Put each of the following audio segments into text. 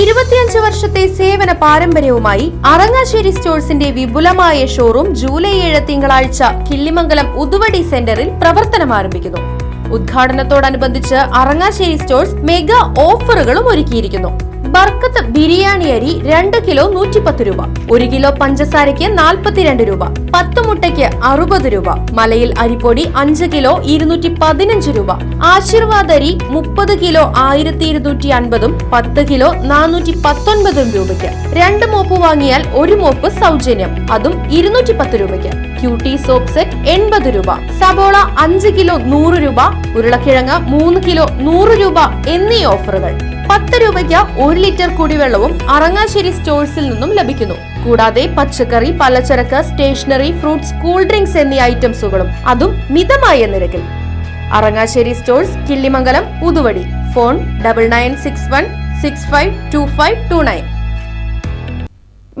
ഇരുപത്തിയഞ്ച് വർഷത്തെ സേവന പാരമ്പര്യവുമായി അറങ്ങാശ്ശേരി സ്റ്റോഴ്സിന്റെ വിപുലമായ ഷോറൂം ജൂലൈ ഏഴ് തിങ്കളാഴ്ച കിള്ളിമംഗലം ഉതുവടി സെന്ററിൽ പ്രവർത്തനം ആരംഭിക്കുന്നു ഉദ്ഘാടനത്തോടനുബന്ധിച്ച് അറങ്ങാശ്ശേരി സ്റ്റോഴ്സ് മെഗാ ഓഫറുകളും ഒരുക്കിയിരിക്കുന്നു. ബർക്കത്ത് ബിരിയാണി അരി രണ്ട് കിലോ നൂറ്റിപ്പത്ത് രൂപ ഒരു കിലോ പഞ്ചസാരയ്ക്ക് നാൽപ്പത്തിരണ്ട് രൂപ പത്ത് മുട്ടയ്ക്ക് അറുപത് രൂപ മലയിൽ അരിപ്പൊടി അഞ്ച് കിലോ ഇരുന്നൂറ്റി പതിനഞ്ച് രൂപ ആശീർവാദ് അരി മുപ്പത് കിലോ ആയിരത്തി ഇരുന്നൂറ്റി അൻപതും പത്ത് കിലോ നാനൂറ്റി പത്തൊൻപതും രൂപയ്ക്ക്. രണ്ട് മോപ്പ് വാങ്ങിയാൽ ഒരു മോപ്പ് സൗജന്യം അതും ഇരുന്നൂറ്റി പത്ത് രൂപയ്ക്ക്. ക്യൂട്ടി സോപ്പ് സെറ്റ് എൺപത് രൂപ. സബോള അഞ്ച് കിലോ നൂറ് രൂപ ഉരുളക്കിഴങ്ങ് മൂന്ന് കിലോ നൂറ് രൂപ എന്നീ ഓഫറുകൾ. പത്ത് രൂപയ്ക്ക് ഒരു ലിറ്റർ കുടിവെള്ളവും അറങ്ങാശ്ശേരി സ്റ്റോഴ്സിൽ നിന്നും ലഭിക്കുന്നു. കൂടാതെ പച്ചക്കറി പലചരക്ക് സ്റ്റേഷനറി ഫ്രൂട്ട്സ് കൂൾ ഡ്രിങ്ക്സ് എന്നീ ഐറ്റംസുകളും അതും മിതമായ നിരക്കിൽ. Arangassery stores Killimangalam Puthuvadi phone double nine six one six five two five two nine.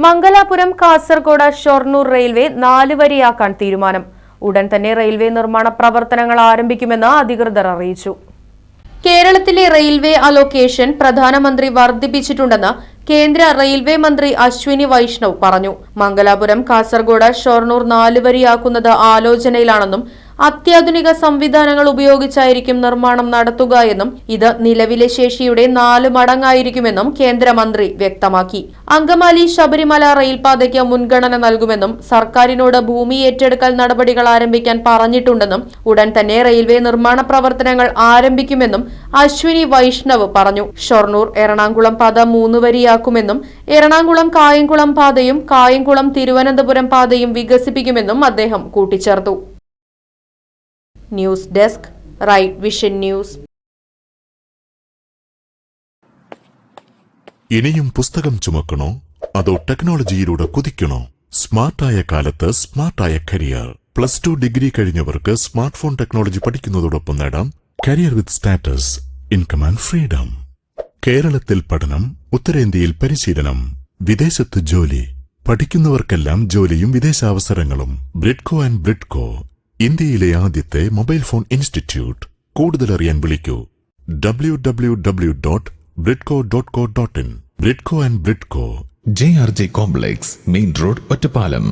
Mangalapuram Kasaragod Shoranur railway നാല് വരിയാക്കാൻ തീരുമാനം. ഉടൻ തന്നെ റെയിൽവേ നിർമ്മാണ പ്രവർത്തനങ്ങൾ ആരംഭിക്കുമെന്ന് അധികൃതർ അറിയിച്ചു. കേരളത്തിലെ റെയിൽവേ അലോക്കേഷൻ പ്രധാനമന്ത്രി വർദ്ധിപ്പിച്ചിട്ടുണ്ടെന്ന് കേന്ദ്ര റെയിൽവേ മന്ത്രി അശ്വിനി വൈഷ്ണവ് പറഞ്ഞു. മംഗലാപുരം കാസർഗോഡ് ഷൊർണൂർ നാലുവരിയാക്കുന്നത് ആലോചനയിലാണെന്നും അത്യാധുനിക സംവിധാനങ്ങൾ ഉപയോഗിച്ചായിരിക്കും നിർമ്മാണം നടത്തുക എന്നും ഇത് നിലവിലെ ശേഷിയുടെ നാല് മടങ്ങായിരിക്കുമെന്നും കേന്ദ്രമന്ത്രി വ്യക്തമാക്കി. അങ്കമാലി ശബരിമല റെയിൽപാതയ്ക്ക് മുൻഗണന നൽകുമെന്നും സർക്കാരിനോട് ഭൂമി ഏറ്റെടുക്കൽ നടപടികൾ ആരംഭിക്കാൻ പറഞ്ഞിട്ടുണ്ടെന്നും ഉടൻ തന്നെ റെയിൽവേ നിർമ്മാണ പ്രവർത്തനങ്ങൾ ആരംഭിക്കുമെന്നും അശ്വിനി വൈഷ്ണവ് പറഞ്ഞു. ഷൊർണൂർ എറണാകുളം പാത മൂന്ന് വരിയാക്കുമെന്നും എറണാകുളം കായംകുളം പാതയും കായംകുളം തിരുവനന്തപുരം പാതയും വികസിപ്പിക്കുമെന്നും അദ്ദേഹം കൂട്ടിച്ചേർത്തു. News desk right vision news. ഇനിയും പുസ്തകം ചുമക്കണോ? അതോ ടെക്നോളജിയിലൂടെ കുതിക്കണോ? സ്മാർട്ടായ കാലത്ത് സ്മാർട്ടായ കരിയർ. പ്ലസ് ടു ഡിഗ്രി കഴിഞ്ഞവർക്ക് സ്മാർട്ട് ഫോൺ ടെക്നോളജി പഠിക്കുന്നതോടൊപ്പം നേടാം career with status income and freedom. കേരളത്തിൽ പഠനം ഉത്തരേന്ത്യയിൽ പരിശീലനം വിദേശത്ത് ജോലി. പഠിക്കുന്നവർക്കെല്ലാം ജോലിയും വിദേശാവസരങ്ങളും. ബ്രിഡ്കോ ആൻഡ് ബ്രിഡ്കോ. ഇന്ത്യയിലെ ആദ്യത്തെ മൊബൈൽ ഫോൺ ഇൻസ്റ്റിറ്റ്യൂട്ട്. കൂടുതൽ അറിയാൻ വിളിക്കൂ. W W W dot Bridco dot co dot in Bridco and Bridco J R J complex main road Ottapalam